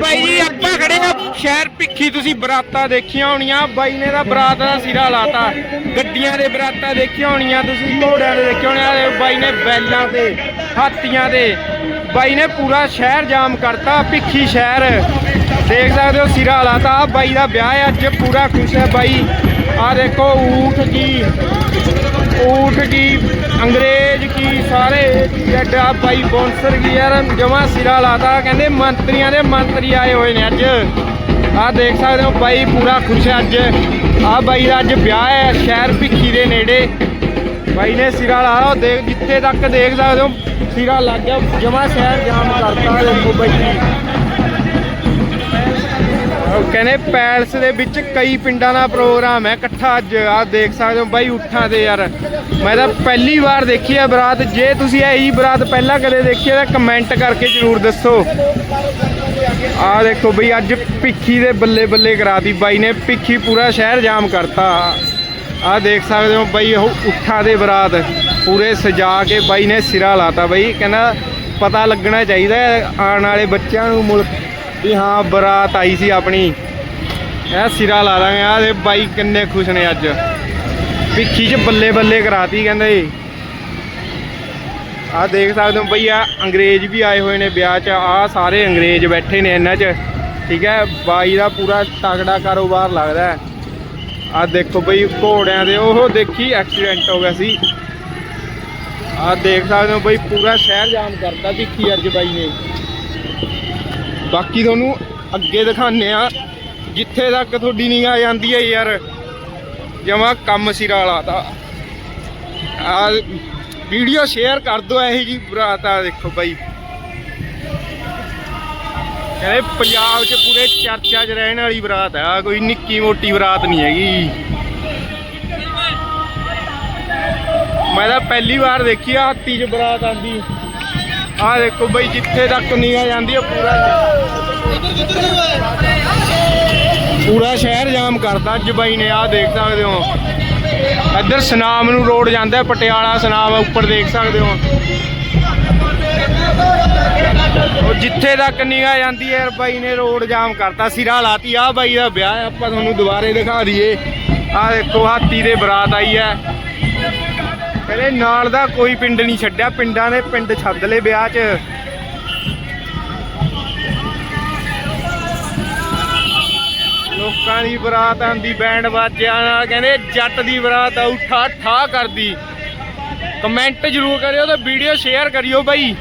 ਬਾਈ ਜੀ, ਆਪਾਂ ਖੜੇ ਸ਼ਹਿਰ ਭਿੱਖੀ, ਤੁਸੀਂ ਬਰਾਤਾਂ ਦੇਖੀਆਂ ਹੋਣੀਆਂ। ਬਾਈ ਨੇ ਤਾਂ ਬਰਾਤ ਦਾ ਸਿਰਾ ਲਾਤਾ। ਗੱਡੀਆਂ ਦੇ ਬਰਾਤਾਂ ਦੇਖੀਆਂ ਹੋਣੀਆਂ, ਤੁਸੀਂ ਘੋੜਿਆਂ ਦੇ ਦੇਖੇ ਹੋਣੇ ਬਾਈ ਨੇ ਬੈਲਾਂ ਤੇ, ਹਾਥੀਆਂ ਦੇ ਬਾਈ ਨੇ ਪੂਰਾ ਸ਼ਹਿਰ ਜਾਮ ਕਰਤਾ, ਭਿੱਖੀ ਸ਼ਹਿਰ। ਦੇਖ ਸਕਦੇ ਹੋ, ਸਿਰਾ ਲਾਤਾ। ਆਹ ਬਾਈ ਦਾ ਵਿਆਹ ਅੱਜ ਪੂਰਾ ਖੁਸ਼ ਹੈ ਬਾਈ। ਆ ਦੇਖੋ, ਊਠ ਜੀ ਊਠ ਜੀ ਅੰਗਰੇਜ਼ ਕੀ ਸਾਰੇ ਜੱਡਾ ਬਾਈ ਬੌਂਸਰ ਕੀ ਯਾਰ, ਜਮਾ ਸਿਰਾ ਲਾਤਾ। ਕਹਿੰਦੇ ਮੰਤਰੀਆਂ ਦੇ ਮੰਤਰੀ ਆਏ ਹੋਏ ਨੇ ਅੱਜ। ਆਹ ਦੇਖ ਸਕਦੇ ਹੋ ਬਾਈ ਪੂਰਾ ਖੁਸ਼ ਹੈ ਅੱਜ। ਆਹ ਬਾਈ ਦਾ ਅੱਜ ਵਿਆਹ ਹੈ, ਸ਼ਹਿਰ ਭਿੱਖੀ ਦੇ ਨੇੜੇ। ਬਾਈ ਨੇ ਸਿਰਾ ਲਾ ਉਹ ਦੇਖ ਜਿੱਥੇ ਤੱਕ ਦੇਖ ਸਕਦੇ ਹੋ, ਸਿਰਾ ਲੱਗ ਗਿਆ, ਜਮਾ ਸ਼ਹਿਰ ਜਾਮ ਕਰਤਾ ਦੇਖੋ ਬਾਈ। ਕਹਿੰਦੇ ਪੈਲਸ ਦੇ ਵਿੱਚ ਕਈ ਪਿੰਡਾਂ ਦਾ ਪ੍ਰੋਗਰਾਮ ਹੈ। ਇਕੱਠਾ ਅੱਜ ਆ ਦੇਖ ਸਕਦੇ ਹੋ ਬਾਈ ਉੱਠਾਂ ਤੇ ਯਾਰ। ਮੈਂ ਤਾਂ ਪਹਿਲੀ ਵਾਰ ਦੇਖੀ ਹੈ ਬਰਾਤ। ਜੇ ਤੁਸੀਂ ਇਹੀ ਬਰਾਤ ਪਹਿਲਾਂ ਕਦੇ ਦੇਖੀ ਹੈ ਤਾਂ ਕਮੈਂਟ ਕਰਕੇ ਜਰੂਰ ਦੱਸੋ। ਆ ਦੇਖੋ ਬਈ, ਅੱਜ ਭਿੱਖੀ ਦੇ ਬੱਲੇ ਬੱਲੇ ਕਰਾਤੀ ਬਾਈ ਨੇ। ਭਿੱਖੀ ਪੂਰਾ ਸ਼ਹਿਰ ਜਾਮ ਕਰਤਾ। ਆ ਦੇਖ ਸਕਦੇ ਹੋ ਬਾਈ, ਉਹ ਉੱਠਾਂ ਦੇ ਬਰਾਤ ਪੂਰੇ ਸਜਾ ਕੇ ਬਾਈ ਨੇ ਸਿਰਾ ਲਾਤਾ ਬਾਈ। ਕਹਿੰਦਾ ਪਤਾ ਲੱਗਣਾ ਚਾਹੀਦਾ ਆਉਣ ਵਾਲੇ ਬੱਚਿਆਂ ਨੂੰ ਮੁਲਕ ਵੀ ਹਾਂ, ਬਰਾਤ ਆਈ ਸੀ ਆਪਣੀ। ਇਹ ਸਿਰਾ ਲਾ ਦਾਂਗੇ ਆ ਦੇ ਬਾਈ ਕਿੰਨੇ ਖੁਸ਼ ਨੇ ਅੱਜ। ਭਿੱਖੀ 'ਚ ਬੱਲੇ ਬੱਲੇ ਕਰਾਤੀ ਕਹਿੰਦੇ ਆ ਦੇਖ ਸਕਦੇ ਹੋ ਬਈ ਆ ਅੰਗਰੇਜ਼ ਵੀ ਆਏ ਹੋਏ ਨੇ ਵਿਆਹ 'ਚ ਆ ਸਾਰੇ ਅੰਗਰੇਜ਼ ਬੈਠੇ ਨੇ ਇਹਨਾਂ 'ਚ। ਠੀਕ ਹੈ, ਬਾਈ ਦਾ ਪੂਰਾ ਤਗੜਾ ਕਾਰੋਬਾਰ ਲੱਗਦਾ ਆ ਦੇਖੋ ਬਈ, ਘੋੜਿਆਂ ਦੇ, ਉਹ ਦੇਖੀ ਐਕਸੀਡੈਂਟ ਹੋ ਗਿਆ ਸੀ। ਆ ਦੇਖ ਸਕਦੇ ਹੋ ਬਈ, ਪੂਰਾ ਸ਼ਹਿਰ ਜਾਮ ਕਰਤਾ ਭਿੱਖੀ ਅੱਜ ਬਾਈ ਨੇ। ਬਾਕੀ ਤੁਹਾਨੂੰ ਅੱਗੇ ਦਿਖਾਣੇ ਆ ਜਿੱਥੇ ਤੱਕ ਤੁਹਾਡੀ ਨਿਗਾਹ ਜਾਂਦੀ ਹੈ ਯਾਰ, ਜਮਾ ਕੰਮ ਸਿਰਾ ਲਾਤਾ ਆ ਵੀਡੀਓ ਸ਼ੇਅਰ ਕਰ ਦਿਓ ਇਹੀ ਜੀ ਬਰਾਤ ਆ, ਦੇਖੋ ਬਾਈ। ਕਹਿੰਦੇ ਪੰਜਾਬ 'ਚ ਪੂਰੇ ਚਰਚਾ 'ਚ ਰਹਿਣ ਵਾਲੀ ਬਰਾਤ ਆ, ਕੋਈ ਨਿੱਕੀ ਮੋਟੀ ਬਰਾਤ ਨਹੀਂ ਹੈਗੀ। ਮੈਂ ਤਾਂ ਪਹਿਲੀ ਵਾਰ ਦੇਖੀ ਆ, ਹਾਥੀ 'ਚ ਬਰਾਤ ਆਂਦੀ ਆ ਦੇਖੋ ਬਾਈ, ਜਿੱਥੇ ਤੱਕ ਨਿਗਾਹ ਜਾਂਦੀ ਆ, ਪੂਰਾ। ਪੂਰਾ ਸ਼ਹਿਰ ਜਾਮ ਕਰਤਾ ਅੱਜ ਨੇ ਆ ਦੇਖ ਸਕਦੇ ਹੋ। ਇੱਧਰ ਸਨਾਮ ਨੂੰ ਰੋਡ ਜਾਂਦਾ ਪਟਿਆਲਾ ਸਨਾਮ ਉੱਪਰ ਦੇਖ ਸਕਦੇ ਹੋ। ਉਹ ਜਿੱਥੇ ਤੱਕ ਨਿਗਾਹ ਜਾਂਦੀ ਹੈ, ਬਾਈ ਨੇ ਰੋਡ ਜਾਮ ਕਰਤਾ, ਸਿਰਾ ਲਾਤੀ ਆ ਬਾਈ ਦਾ ਵਿਆਹ ਆਪਾਂ ਤੁਹਾਨੂੰ ਦੁਬਾਰੇ ਦਿਖਾ ਦਈਏ। ਆ ਦੇਖੋ, ਹਾਥੀ ਦੇ ਬਰਾਤ ਆਈ ਹੈ। ਕਹਿੰਦੇ ਨਾਲ ਦਾ ਕੋਈ ਪਿੰਡ ਨਹੀਂ ਛੱਡਿਆ, ਪਿੰਡਾਂ ਨੇ ਪਿੰਡ ਛੱਡ ਲਏ ਵਿਆਹ 'ਚ। ਲੋਕਾਂ ਦੀ ਬਰਾਤ ਆਂਦੀ, ਬੈਂਡ ਬਾਜਿਆਂ ਨਾਲ ਕਹਿੰਦੇ ਜੱਟ ਦੀ ਬਰਾਤ ਆਊ ਠਾ ਠਾ ਕਰਦੀ। ਕਮੈਂਟ ਜ਼ਰੂਰ ਕਰਿਓ ਤੇ ਵੀਡੀਓ ਸ਼ੇਅਰ ਕਰਿਓ ਬਾਈ।